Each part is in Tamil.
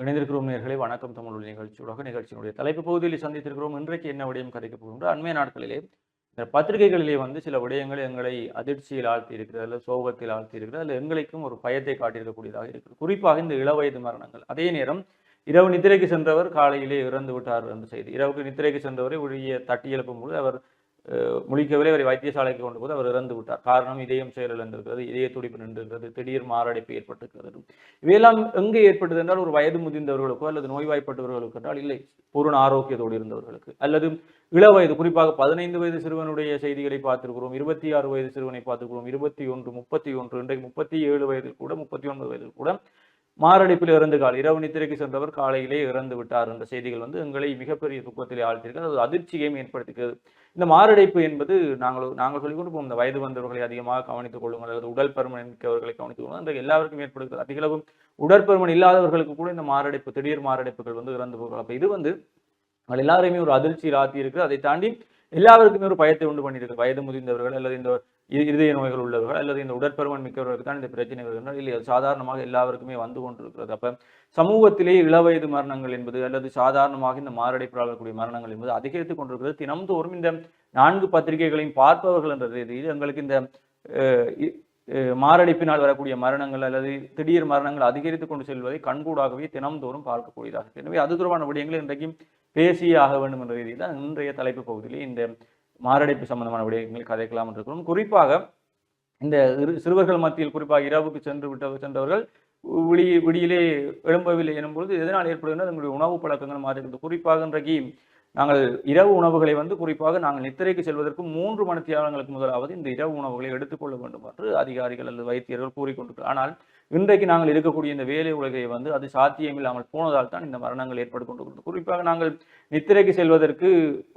இணைந்திருக்கிறோம் நேர்களை. வணக்கம் தமிழ் நிகழ்ச்சியோட நிகழ்ச்சியினுடைய தலைப்பு பகுதியில் சந்தித்திருக்கிறோம். இன்றைக்கு என்ன விடயம் கதைக்க போகின்ற அண்மை நாட்களிலே இந்த பத்திரிகைகளிலே வந்து சில விடயங்கள் எங்களை அதிர்ச்சியில் ஆழ்த்தி இருக்கிறது அல்லது சோகத்தில் ஆழ்த்தி இருக்கிறது அல்லது எங்களுக்கும் ஒரு பயத்தை காட்டியிருக்கக்கூடியதாக இருக்கிறது. குறிப்பாக இந்த இளவயது மரணங்கள். அதே நேரம் இரவு நித்திரைக்கு சென்றவர் காலையிலே இறந்து விட்டார் என்ற செய்தி. இரவுக்கு நித்திரைக்கு சென்றவரை ஒழிய தட்டி எழுப்பும் பொழுது அவர் முழிக்கவில்லை அவரை வைத்தியசாலைக்கு கொண்டு போது அவர் இறந்து விட்டார். காரணம் இதயம் செயலிழந்திருக்கிறது இதய துடிப்பு நின்றிருக்கிறது திடீர் மாரடைப்பு ஏற்பட்டிருக்கிறது. இவையெல்லாம் எங்கே ஏற்பட்டது என்றால் ஒரு வயது முதிர்ந்தவர்களுக்கோ அல்லது நோய்வாய்ப்பட்டவர்களுக்கு என்றால் இல்லை பூரண ஆரோக்கியத்தோடு இருந்தவர்களுக்கு. அல்லது இள வயது குறிப்பாக பதினைந்து வயது சிறுவனுடைய செய்திகளை பார்த்திருக்கிறோம் இருபத்தி ஆறு வயது சிறுவனை பார்த்திருக்கிறோம் இருபத்தி ஒன்று முப்பத்தி ஒன்று இன்றைக்கு முப்பத்தி ஏழு வயதில் கூட முப்பத்தி ஒன்பது வயதில் கூட மாரடைப்பில் இறந்து கால் இரவு நித்திரைக்கு சென்றவர் காலையிலே இறந்து விட்டார் என்ற செய்திகள் வந்து எங்களை மிகப்பெரிய துக்கத்திலே ஆழ்த்தியிருக்கிறது அது அதிர்ச்சியையும் ஏற்படுத்துகிறது இந்த மாரடைப்பு என்பது நாங்கள் நாங்கள் சொல்லிக்கொண்டு இந்த வயது வந்தவர்களை அதிகமாக கவனித்துக் கொள்ளுங்கள் அல்லது உடல் பருமன் மிக்கவர்களை கவனித்துக் கொள்ளுங்கள் அந்த எல்லாருக்கும் ஏற்படுகிறது. அதிகளவும் உடற்பருமன் இல்லாதவர்களுக்கு கூட இந்த மாரடைப்பு திடீர் மாரடைப்புகள் வந்து இறந்து போகலாம். அப்போ இது வந்து உங்கள் எல்லாரையுமே ஒரு அதிர்ச்சியில் ஆத்தி இருக்கு அதை தாண்டி எல்லாருக்குமே ஒரு பயத்தை உண்டு பண்ணியிருக்கு. வயது முதிர்ந்தவர்கள் அல்லது இந்த இருதய நோய்கள் உள்ளவர்கள் அல்லது இந்த உடற்பருமன் மிக்கவர்களுக்கு தான் இந்த பிரச்சனை வருகின்றன இல்லை சாதாரணமாக எல்லாருக்குமே வந்து கொண்டிருக்கிறது. அப்போ சமூகத்திலே இளவயது மரணங்கள் என்பது அல்லது சாதாரணமாக இந்த மாரடைப்பாகக்கூடிய மரணங்கள் என்பது அதிகரித்துக் கொண்டிருக்கிறது. தினம்தோறும் இந்த நான்கு பத்திரிகைகளையும் பார்ப்பவர்கள் என்ற ரீதியில் எங்களுக்கு இந்த அஹ், இ- மாரடைப்பினால் வரக்கூடிய மரணங்கள் அல்லது திடீர் மரணங்கள் அதிகரித்து கொண்டு செல்வதை கண்கூடாகவே தினம்தோறும் பார்க்கக்கூடியதாக எனவே அது தொடர்பான விடயங்கள் இன்றைக்கும் பேசியே ஆக வேண்டும் என்ற ரீதியில் இன்றைய தலைப்பு பகுதியிலே இந்த மாரடைப்பு சம்பந்தமான விடயங்களை கதைக்கலாம் என்று இருக்கிறோம் குறிப்பாக இந்த சிறுவர்கள் மத்தியில் குறிப்பாக இரவுக்கு சென்று விட்ட சென்றவர்கள் விடி விடியிலே எழும்பவில்லை எனும்பொழுது எதனால் ஏற்படுகிறது எங்களுடைய உணவு பழக்கங்கள் மாறி இருக்குது குறிப்பாக இன்றைக்கு நாங்கள் இரவு உணவுகளை வந்து குறிப்பாக நாங்கள் நித்திரைக்கு செல்வதற்கு மூன்று மணித்தியாலங்களுக்கு முதலாவது இந்த இரவு உணவுகளை எடுத்துக்கொள்ள வேண்டும் என்று அதிகாரிகள் அல்லது வைத்தியர்கள் கூறிக்கொண்டிருக்கிறார் ஆனால் இன்றைக்கு நாங்கள் இருக்கக்கூடிய இந்த வேலை உலகை வந்து அது சாத்தியமில்லாமல் போனதால் தான் இந்த மரணங்கள் ஏற்பட்டு கொண்டிருக்கிறது. குறிப்பாக நாங்கள் நித்திரைக்கு செல்வதற்கு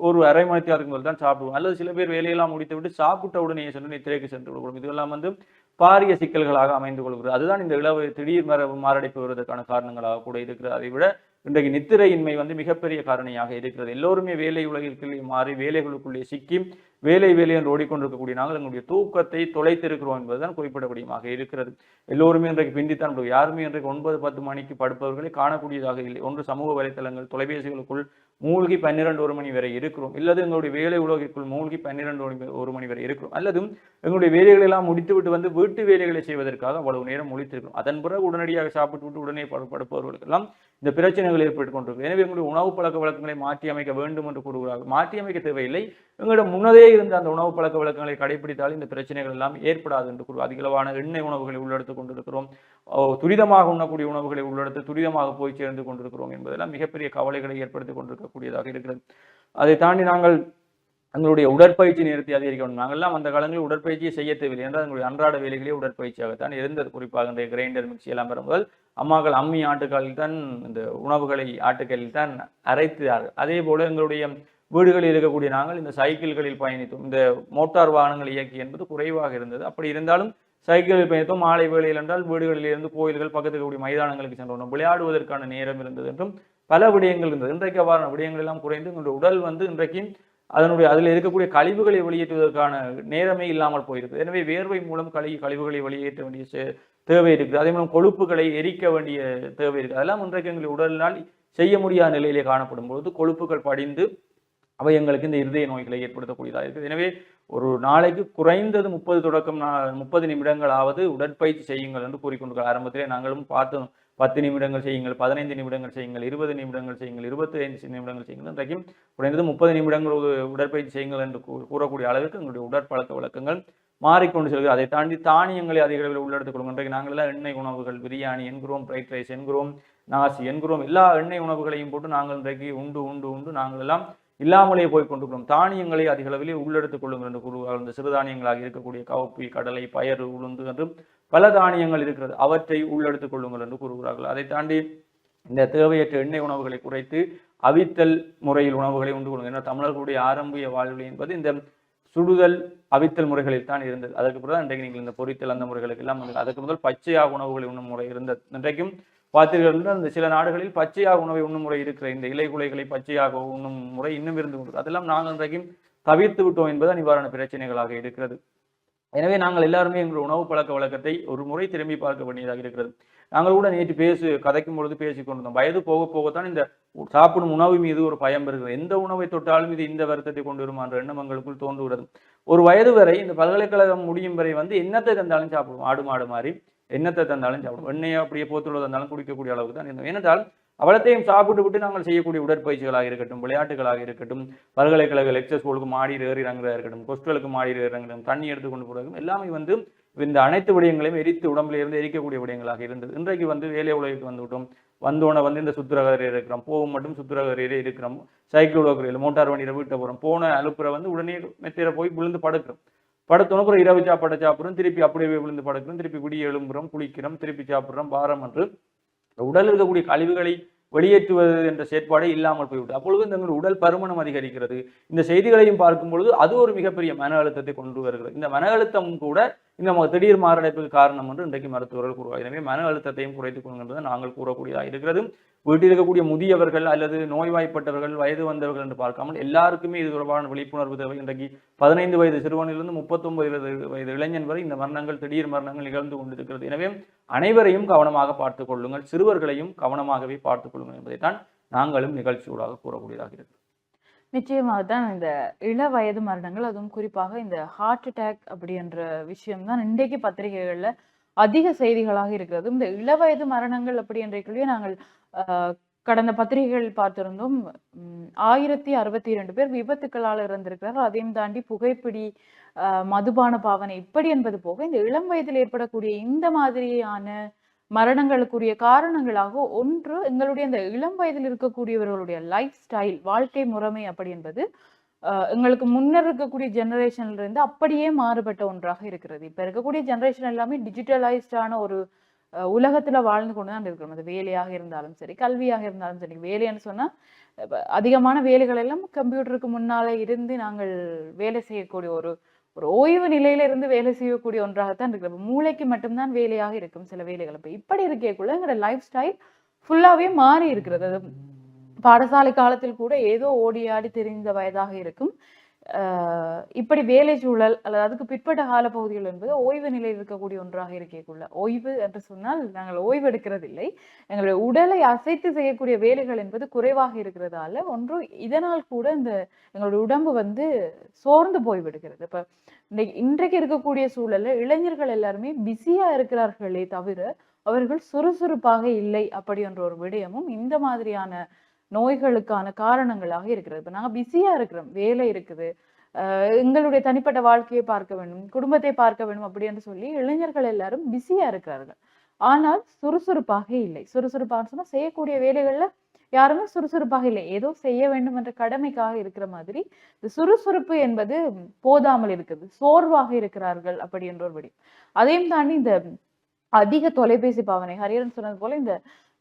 ஒரு அரை மணித்தியாலத்துக்கு முதல் தான் சாப்பிடுவோம். அல்லது சில பேர் வேலையெல்லாம் முடித்து விட்டு சாப்பிட்ட உடனே சென்று நித்திரைக்கு சென்று விடுவோம். இதெல்லாம் வந்து பாரிய சிக்கல்களாக அமைந்து கொள்கிறது. அதுதான் இந்த இளவு திடீர் மர மாரடைப்பு வருவதற்கான காரணங்களாக கூட இருக்கிறது. அதை விட இன்றைக்கு நித்திரையின்மை வந்து மிகப்பெரிய காரணியாக இருக்கிறது. எல்லோருமே வேலை உலகிற்குள்ளே மாறி வேலைகளுக்குள்ளே சிக்கி வேலை வேலை என்று ஓடிக்கொண்டிருக்கக்கூடிய நாங்கள் எங்களுடைய தூக்கத்தை தொலைத்திருக்கிறோம் என்பதுதான் குறிப்பிடக்கூடியமாக இருக்கிறது. எல்லோருமே இன்றைக்கு பிந்தித்தான் யாருமே இன்றைக்கு ஒன்பது பத்து மணிக்கு படுப்பவர்களை காணக்கூடியதாக இல்லை. ஒன்று சமூக வலைத்தளங்கள் தொலைபேசிகளுக்குள் மூழ்கி பன்னிரண்டு ஒரு மணி வரை இருக்கிறோம். இல்லது எங்களுடைய வேலை உலகிற்குள் மூழ்கி பன்னிரண்டு ஒரு மணி- ஒரு மணி வரை இருக்கிறோம். அல்லது எங்களுடைய வேலைகளை எல்லாம் முடித்துவிட்டு வந்து வீட்டு வேலைகளை செய்வதற்காக அவ்வளவு நேரம் முடித்திருக்கிறோம் அதன் பிறகு உடனடியாக சாப்பிட்டு விட்டு உடனே படுப்பவர்களுக்கெல்லாம் இந்த பிரச்சனைகள் ஏற்பட்டு கொண்டிருக்கு எனவே எங்களுடைய உணவு பழக்க வழக்கங்களை மாற்றி அமைக்க வேண்டும் என்று கூறுகிறார்கள். மாற்றி அமைக்க தேவையில்லை. எங்களிடம் முன்னதே இருந்த அந்த உணவு பழக்க வழக்கங்களை கடைபிடித்தால் இந்த பிரச்சனைகள் எல்லாம் ஏற்படாது என்று கூறுவோம் அதிகளவான எண்ணெய் உணவுகளை உள்ளெடுத்துக் கொண்டிருக்கிறோம். துரிதமாக உண்ணக்கூடிய உணவுகளை உள்ளெடுத்து துரிதமாக போய் சேர்ந்து கொண்டிருக்கிறோம் என்பதெல்லாம் மிகப்பெரிய கவலைகளை ஏற்படுத்திக் கொண்டிருக்கக்கூடியதாக இருக்கிறது. அதை தாண்டி நாங்கள் தங்களுடைய உடற்பயிற்சி நேரத்தை அதிகரிக்க வேண்டும். நாங்கள்லாம் அந்த காலங்களில் உடற்பயிற்சியை செய்ய தேவையில்லை என்றால் எங்களுடைய அன்றாட வேலைகளே உடற்பயிற்சியாகத்தான் இருந்தது. குறிப்பாக இந்த கிரைண்டர் மிக்சி எல்லாம் பெறும்போது அம்மாக்கள் அம்மி ஆட்டுக்காலில் தான் இந்த உணவுகளை ஆட்டுக்களில் தான் அரைத்தார்கள் அதே போல எங்களுடைய வீடுகளில் இருக்கக்கூடிய நாங்கள் இந்த சைக்கிள்களில் பயணித்தோம். இந்த மோட்டார் வாகனங்கள் இயக்கி என்பது குறைவாக இருந்தது. அப்படி இருந்தாலும் சைக்கிளில் பயணித்தோம். மாலை வேளையில் என்றால் வீடுகளில் இருந்து கோயில்கள் பக்கத்தில் இருக்கக்கூடிய மைதானங்களுக்கு சென்றோம் விளையாடுவதற்கான நேரம் இருந்தது என்றும் பல விடயங்கள் இருந்தது. இன்றைக்கு அவ்வாறான விடயங்கள் எல்லாம் குறைந்து எங்களுடைய உடல் வந்து இன்றைக்கு அதனுடைய அதில் இருக்கக்கூடிய கழிவுகளை வெளியேற்றுவதற்கான நேரமே இல்லாமல் போயிருக்குது எனவே வேர்வை மூலம் கழி கழிவுகளை வெளியேற்ற வேண்டிய தேவை இருக்குது. அதே மூலம் கொழுப்புகளை எரிக்க வேண்டிய தேவை இருக்குது. அதெல்லாம் இன்றைக்கு எங்களுடைய உடலினால் செய்ய முடியாத நிலையிலே காணப்படும் பொழுது கொழுப்புகள் படிந்து அவை எங்களுக்கு இந்த இருதய நோய்களை ஏற்படுத்தக்கூடியதாக இருக்குது. எனவே ஒரு நாளைக்கு குறைந்தது முப்பது தொடக்கம் முப்பது நிமிடங்களாவது உடற்பயிற்சி செய்யுங்கள் என்று கூறிக்கொண்டு ஆரம்பத்திலே நாங்களும் பார்த்தோம் பத்து நிமிடங்கள் செய்யுங்கள் பதினைந்து நிமிடங்கள் செய்யுங்கள் இருபது நிமிடங்கள் செய்யுங்கள் இருபத்தி ஐந்து நிமிடங்கள் செய்யுங்கள் இன்றைக்கும் குறைந்தது முப்பது நிமிடங்கள் உடற்பயிற்சி செய்யுங்கள் என்று கூறக்கூடிய அளவுக்கு எங்களுடைய உடற்பழக்க வழக்கங்கள் மாறிக்கொண்டு செல்கிறது. அதை தாண்டி தானியங்களை அதிக அளவில் உள்ளெடுத்துக் கொள்ளும் இன்றைக்கு நாங்கள் எல்லாம் எண்ணெய் உணவுகள் பிரியாணி என்கிறோம் ஃப்ரைட் ரைஸ் என்கிறோம் நாசி என்கிறோம் எல்லா எண்ணெய் உணவுகளையும் போட்டு நாங்கள் இன்றைக்கு உண்டு உண்டு உண்டு நாங்கள் எல்லாம் இல்லாமலே போய் கொண்டிருக்கிறோம் தானியங்களை அதிக அளவிலே உள்ளெடுத்துக் கொள்ளுங்கள் என்று கூறுவார்கள். இந்த சிறுதானியங்களாக இருக்கக்கூடிய கவப்பி கடலை பயறு உளுந்து என்றும் பல தானியங்கள் இருக்கிறது. அவற்றை உள்ளெடுத்துக் கொள்ளுங்கள் என்று கூறுகிறார்கள். அதை தாண்டி இந்த தேவையற்ற எண்ணெய் உணவுகளை குறைத்து அவித்தல் முறையில் உணவுகளை உண்டு கொள்ளுங்கள். ஏன்னா தமிழர்களுடைய ஆரம்பிய வாழ்வு என்பது இந்த சுடுதல் அவித்தல் முறைகளில் தான் இருந்தது. அதற்கு பிறகு இன்றைக்கு நீங்கள் இந்த பொரித்தல் அந்த முறைகளுக்கு எல்லாம் அதுக்கு அதற்கு முதல் பச்சையாக உணவுகளை உண்ணும் முறை இருந்தது. இன்றைக்கும் பார்த்தீர்கள் அந்த சில நாடுகளில் பச்சையாக உணவை உண்ணும் முறை இருக்கிற இந்த இலை குலைகளை பச்சையாக உண்ணும் முறை இன்னும் இருந்து கொண்டு அதெல்லாம் நாங்கள் இன்றைக்கும் தவிர்த்து விட்டோம் என்பது நிவாரண பிரச்சனைகளாக இருக்கிறது. எனவே நாங்கள் எல்லாருமே எங்களுடைய உணவு பழக்க வழக்கத்தை ஒரு முறை திரும்பி பார்க்க வேண்டியதாக இருக்கிறது. நாங்கள் கூட நேற்று பேசு கதைக்கும் பொழுது பேசி கொண்டிருந்தோம். வயது போக போகத்தான் இந்த சாப்பிடும் உணவு மீது ஒரு பயம் இருக்குது எந்த உணவை தொட்டாலும் இது இந்த வருத்தத்தை கொண்டு வருமா என்ற எண்ணம் எங்களுக்குள் தோன்றுகிறது. ஒரு வயது வரை இந்த பல்கலைக்கழகம் முடியும் வரை வந்து என்னத்தை தந்தாலும் சாப்பிடுவோம். ஆடு மாடு மாதிரி என்னத்தை தந்தாலும் சாப்பிடும். எண்ணெயை அப்படியே போத்துள்ள தந்தாலும் குடிக்கக்கூடிய அளவுக்கு தான் இருந்தோம். ஏனென்றால் அவளத்தையும் சாப்பிட்டு விட்டு நாங்கள் செய்யக்கூடிய உடற்பயிற்சிகளாக இருக்கட்டும் விளையாட்டுகளாக இருக்கட்டும் பல்கலைக்கழக லெக்சர் ஸ்கூலுக்கு மாடியில் ஏறி இறங்குறதா இருக்கட்டும் கொஸ்டலுக்கு மாடியில் ஏறி தண்ணி எடுத்து கொண்டு போகிறதும் எல்லாமே வந்து இந்த அனைத்து விடயங்களையும் எரித்து உடம்புல இருந்து எரிக்கக்கூடிய விடயங்களாக இருந்தது. இன்றைக்கு வந்து வேலை உலகிற்கு வந்துவிட்டோம் வந்தோடனே வந்து இந்த சுத்துரகரையில் இருக்கிறோம். போகும் மட்டும் சுத்துரகரையிலே இருக்கிறோம். சைக்கிள் உலகரையில் மோட்டார் வண்டியில் வீட்டை போகிறோம் போன அழுப்புற வந்து உடனே மெத்தையில் போய் விழுந்து படுக்கிறோம். படுத்தோன்னு அப்புறம் இரவு சாப்பாடை சாப்பிட்றோம் திருப்பி அப்படியே விழுந்து படுக்கிறோம் திருப்பி விடிய எழும்புறோம் குளிக்கிறோம் திருப்பி சாப்பிட்றோம் பாரம் என்று உடல் இருக்கக்கூடிய கழிவுகளை வெளியேற்றுவது என்ற செயற்பாடே இல்லாமல் போய்விடும் அப்பொழுது இந்த உடல் பருமனம் அதிகரிக்கிறது. இந்த செய்திகளையும் பார்க்கும் பொழுது அது ஒரு மிகப்பெரிய மன அழுத்தத்தை கொண்டு வருகிறது. இந்த மன அழுத்தம் கூட இந்த திடீர் மாரடைப்புக்கு காரணம் என்று இன்றைக்கு மருத்துவர்கள் கூறுவார் எனவே மன அழுத்தத்தையும் குறைத்துக் கொள்கின்றது நாங்கள் கூறக்கூடியதாக இருக்கிறது. வீட்டில் இருக்கக்கூடிய முதியவர்கள் அல்லது நோய்வாய்ப்பட்டவர்கள் வயது வந்தவர்கள் என்று பார்க்காமல் எல்லாருக்குமே இது தொடர்பான விழிப்புணர்வு தேவை. இன்றைக்கு பதினைந்து வயது சிறுவனிலிருந்து முப்பத்தொன்பது வயது வயது இளைஞன் வரை இந்த மரணங்கள் திடீர் மரணங்கள் நிகழ்ந்து கொண்டிருக்கிறது. எனவே அனைவரையும் கவனமாக பார்த்துக் கொள்ளுங்கள். சிறுவர்களையும் கவனமாகவே பார்த்துக் கொள்ளுங்கள் என்பதைத்தான் நாங்களும் நிகழ்ச்சியூடாக கூறக்கூடியதாக இருக்கிறது. நிச்சயமாக தான் இந்த இள வயது மரணங்கள் அதுவும் குறிப்பாக இந்த ஹார்ட் அட்டாக் அப்படின்ற விஷயம் தான் இன்றைக்கு பத்திரிகைகள்ல அதிக செய்திகளாக இருக்கிறது. இந்த இள வயது மரணங்கள் அப்படின்றக்குள்ளேயே நாங்கள் கடந்த பத்திரிகைகள் பார்த்திருந்தோம். ஆயிரத்தி அறுபத்தி இரண்டு பேர் விபத்துக்களால் இறந்திருக்கிறார்கள். அதையும் தாண்டி புகைப்பிடி மதுபான பாவனை இப்படி என்பது போக இந்த இளம் வயதில் ஏற்படக்கூடிய இந்த மாதிரியான மரணங்களுக்குரிய காரணங்களாக ஒன்று எங்களுடைய இந்த இளம் வயதில் இருக்கக்கூடியவர்களுடைய லைஃப் ஸ்டைல் வாழ்க்கை முறைமை அப்படி என்பது எங்களுக்கு முன்னர் இருக்கக்கூடிய ஜெனரேஷன்ல இருந்து அப்படியே மாறுபட்ட ஒன்றாக இருக்கிறது. இப்ப இருக்கக்கூடிய ஜெனரேஷன் எல்லாமே டிஜிட்டலைஸ்டான ஒரு உலகத்துல வாழ்ந்து கொண்டு தான் இருக்கிறோம். அது வேலையாக இருந்தாலும் சரி கல்வியாக இருந்தாலும் சரி. வேலைன்னு சொன்னா அதிகமான வேலைகள் எல்லாம் கம்ப்யூட்டருக்கு முன்னாலே இருந்து நாங்கள் வேலை செய்யக்கூடிய ஒரு ஒரு ஓய்வு நிலையில இருந்து வேலை செய்யக்கூடிய ஒன்றாகத்தான் இருக்கு மூளைக்கு மட்டும்தான் வேலையாக இருக்கும் சில வேலைகள். இப்ப இப்படி இருக்கக்குள்ள எங்களோட லைஃப் ஸ்டைல் ஃபுல்லாவே மாறி இருக்கிறது. அது பாடசாலை காலத்தில் கூட ஏதோ ஓடி ஆடி தெரிந்த வயதாக இருக்கும். இப்படி வேலை சூழல் அல்லது அதுக்கு பிற்பட்ட காலப்பகுதிகள் என்பது ஓய்வு நிலையில் இருக்கக்கூடிய ஒன்றாக இருக்கக்குள்ள ஓய்வு என்று சொன்னால் நாங்கள் ஓய்வு எடுக்கிறதில்லை. எங்களுடைய உடலை அசைத்து செய்யக்கூடிய வேலைகள் என்பது குறைவாக இருக்கிறதால ஒன்று இதனால் கூட இந்த எங்களுடைய உடம்பு வந்து சோர்ந்து போய்விடுகிறது. இப்ப இன்னைக்கு இன்றைக்கு இருக்கக்கூடிய சூழல்ல இளைஞர்கள் எல்லாருமே பிஸியா இருக்கிறார்களே தவிர அவர்கள் சுறுசுறுப்பாக இல்லை அப்படி என்ற ஒரு விடயமும் இந்த மாதிரியான நோய்களுக்கான காரணங்களாக இருக்கிறது. இப்போ நாங்க பிஸியா இருக்கிறோம். வேலை இருக்குது. எங்களுடைய தனிப்பட்ட வாழ்க்கையை பார்க்க வேண்டும். குடும்பத்தை பார்க்க வேண்டும் அப்படி என்று சொல்லி இளைஞர்கள் எல்லாரும் பிஸியா இருக்கிறார்கள். ஆனால் சுறுசுறுப்பாக இல்லை. சுறுசுறுப்பாக சொன்னா செய்யக்கூடிய வேலைகள்ல யாருமே சுறுசுறுப்பாக இல்லை. ஏதோ செய்ய வேண்டும் என்ற கடமைக்காக இருக்கிற மாதிரி இந்த சுறுசுறுப்பு என்பது போதாமல் இருக்குது. சோர்வாக இருக்கிறார்கள் அப்படி என்ற ஒரு விடயம் அதையும் தாண்டி இந்த அதிக தொலைபேசி பாவனை ஹரியரன் சொன்னது போல இந்த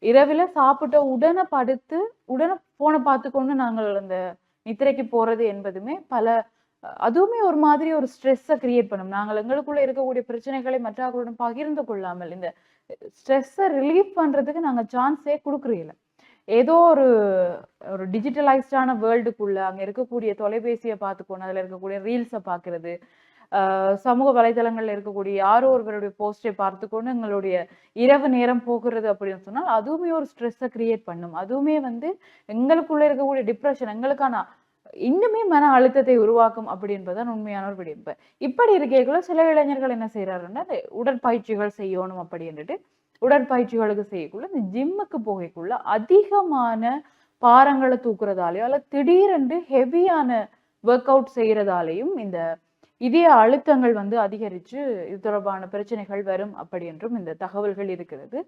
இரவில் சாப்பிட்ட உடனே படுத்து உடனே ஃபோனை பார்த்துக்கொண்டு நாங்கள் அந்த நித்திரைக்கு போகிறது என்பதுமே பல அதுவுமே ஒரு மாதிரி ஒரு ஸ்ட்ரெஸ்ஸை கிரியேட் பண்ணும். நாங்கள் எங்களுக்குள்ள இருக்கக்கூடிய பிரச்சனைகளை மற்றவர்களுடன் பகிர்ந்து கொள்ளாமல் இந்த ஸ்ட்ரெஸ்ஸை ரிலீஃப் பண்றதுக்கு நாங்கள் சான்ஸே கொடுக்குறீங்கள ஏதோ ஒரு ஒரு டிஜிட்டலைஸ்டான வேர்ல்டுக்குள்ள அங்கே இருக்கக்கூடிய தொலைபேசியை பார்த்துக்கணும் அதில் இருக்கக்கூடிய ரீல்ஸை பார்க்கறது சமூக வலைதளங்கள்ல இருக்கக்கூடிய யாரோ ஒருவருடைய போஸ்டை பார்த்துக்கொண்டு எங்களுடைய இரவு நேரம் போகிறது அப்படின்னு சொன்னால் அதுவுமே ஒரு ஸ்ட்ரெஸ்ஸை கிரியேட் பண்ணும். அதுவுமே வந்து எங்களுக்குள்ள இருக்கக்கூடிய டிப்ரெஷன் எங்களுக்கான இன்னுமே மன அழுத்தத்தை உருவாக்கும் அப்படி உண்மையான ஒரு விடிப்பு. இப்படி இருக்கக்குள்ள சில இளைஞர்கள் என்ன செய்யறாருன்னா உடற்பயிற்சிகள் செய்யணும் அப்படின்ட்டு உடற்பயிற்சிகளுக்கு செய்யக்குள்ள இந்த ஜிம்முக்கு போகக்குள்ள அதிகமான பாரங்களை தூக்குறதாலேயோ அல்ல திடீரென்று ஹெவியான ஒர்க் அவுட் செய்யறதாலேயும் இந்த இதய அழுத்தங்கள் வந்து அதிகரித்து இது தொடர்பான பிரச்சனைகள் வரும் அப்படி என்றும் இந்த தகவல்கள் இருக்கிறது.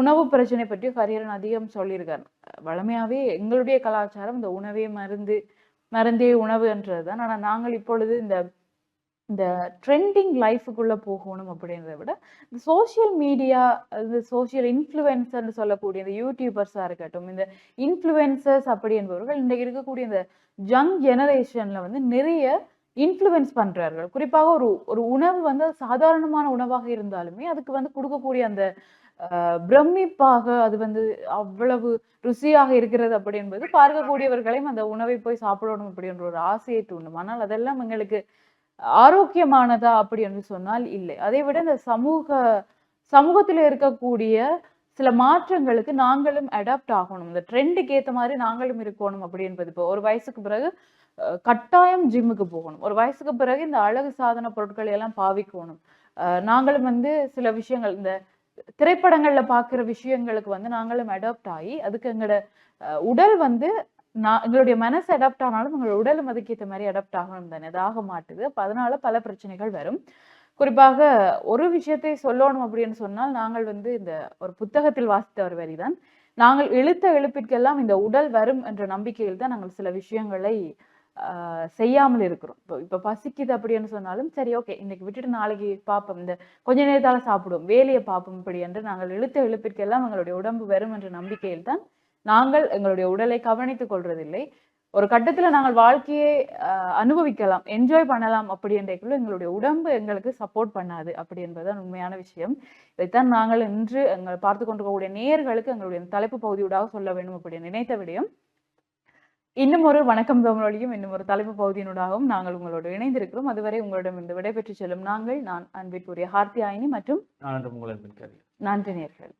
உணவு பிரச்சனை பற்றி ஹரியரன் அதிகம் சொல்லியிருக்கார். வளமையாகவே எங்களுடைய கலாச்சாரம் இந்த உணவே மருந்து மருந்தே உணவு என்றதுதான். ஆனால் நாங்கள் இப்பொழுது இந்த இந்த ட்ரெண்டிங் லைஃபுக்குள்ளே போகணும் அப்படின்றத விட இந்த சோஷியல் மீடியா இந்த சோஷியல் இன்ஃப்ளூயன்சர்னு சொல்லக்கூடிய இந்த யூடியூபர்ஸாக இருக்கட்டும் இந்த இன்ஃப்ளூயன்சர்ஸ் அப்படி என்பவர்கள் இன்றைக்கு இருக்கக்கூடிய இந்த ஜங் ஜெனரேஷனில் வந்து நிறைய இன்ஃப்ளூயன்ஸ் பண்றார்கள். குறிப்பாக ஒரு ஒரு உணவு வந்து அது சாதாரணமான உணவாக இருந்தாலுமே அதுக்கு வந்து கொடுக்கக்கூடிய அந்த பிரமிப்பாக அது வந்து அவ்வளவு ருசியாக இருக்கிறது அப்படி என்பது பார்க்கக்கூடியவர்களையும் அந்த உணவை போய் சாப்பிடணும் அப்படின்ற ஒரு ஆசையை தூண்டும். ஆனால் அதெல்லாம் எங்களுக்கு ஆரோக்கியமானதா அப்படி என்று சொன்னால் இல்லை. அதை விட இந்த சமூக சமூகத்தில் இருக்கக்கூடிய சில மாற்றங்களுக்கு நாங்களும் அடாப்ட் ஆகணும். இந்த ட்ரெண்டுக்கு ஏற்ற மாதிரி நாங்களும் இருக்கணும் அப்படி என்பது இப்போ ஒரு வயசுக்கு பிறகு கட்டாயம் ஜிம்முக்கு போகணும். ஒரு வயசுக்கு பிறகு இந்த அழகு சாதன பொருட்களை எல்லாம் பாவிக்கணும். நாங்களும் வந்து சில விஷயங்கள் இந்த திரைப்படங்கள்ல பார்க்குற விஷயங்களுக்கு வந்து நாங்களும் அடாப்ட் ஆகி அதுக்கு எங்களோட உடல் வந்து நான் எங்களுடைய மனசு அடாப்ட் ஆனாலும் எங்களோட உடலும் அதுக்கேற்ற மாதிரி அடாப்ட் ஆகணும் தானே. அது ஆக மாட்டுது. அப்போ அதனால பல பிரச்சனைகள் வரும். குறிப்பாக ஒரு விஷயத்தை சொல்லணும் அப்படின்னு சொன்னால் நாங்கள் வந்து இந்த ஒரு புத்தகத்தில் வாசித்த ஒரு வரிதான். நாங்கள் இழுத்த இழுப்பிற்கெல்லாம் இந்த உடல் வரும் என்ற நம்பிக்கையில் தான் நாங்கள் சில விஷயங்களை செய்யாமல் இருக்கிறோம். இப்போ இப்போ பசிக்குது அப்படின்னு சொன்னாலும் சரி ஓகே இன்னைக்கு விட்டுட்டு நாளைக்கு பார்ப்போம். இந்த கொஞ்ச நேரத்தால் சாப்பிடுவோம். வேலையை பார்ப்போம் இப்படி என்று நாங்கள் இழுத்த இழுப்பிற்கெல்லாம் எங்களுடைய உடம்பு வரும் என்ற நம்பிக்கையில் தான் நாங்கள் எங்களுடைய உடலை கவனித்துக் கொள்வதில்லை ஒரு கட்டத்தில் நாங்கள் வாழ்க்கையை அனுபவிக்கலாம். என்ஜாய் பண்ணலாம் அப்படி என்றைக்குள்ள எங்களுடைய உடம்பு எங்களுக்கு சப்போர்ட் பண்ணாது அப்படி என்பதுதான் உண்மையான விஷயம். இதைத்தான் நாங்கள் இன்று எங்கள் பார்த்து கொண்டிருக்கக்கூடிய நேயர்களுக்கு எங்களுடைய தலைப்பு பகுதியூடாக சொல்ல வேண்டும் அப்படி நினைத்த விடயம். இன்னும் ஒரு வணக்கம் தமிழொலியும் இன்னும் ஒரு தலைப்பு பகுதியினூடாகவும் நாங்கள் உங்களோடு இணைந்திருக்கிறோம். அதுவரை உங்களிடம் இந்த விடைபெற்று செல்லும் நாங்கள் நான் அன்பிற்குரிய ஹார்த்தி ஆயினி மற்றும் நன்றி நேர்கள்